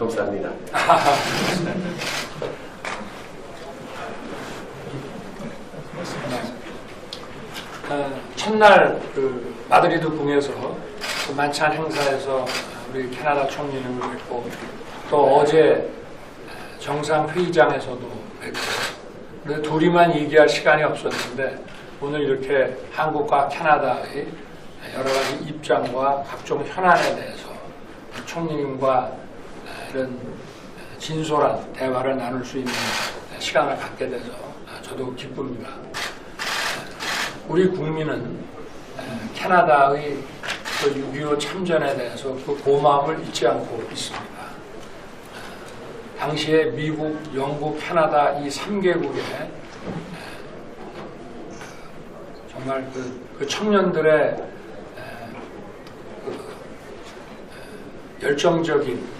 감사합니다. 어, 첫날 그 마드리드 궁에서 그 만찬 행사에서 우리 캐나다 총리님을 뵙고 또 어제 정상 회의장에서도 뵙고 둘이만 얘기할 시간이 없었는데 오늘 이렇게 한국과 캐나다의 여러 가지 입장과 각종 현안에 대해서 총리님과 이런 진솔한 대화를 나눌 수 있는 시간을 갖게 돼서 저도 기쁩니다. 우리 국민은 에, 캐나다의 그6.25 참전에 대해서 그 고마움을 잊지 않고 있습니다. 당시에 미국, 영국, 캐나다 이 3개국의 정말 그, 그 청년들의 에, 그, 에, 열정적인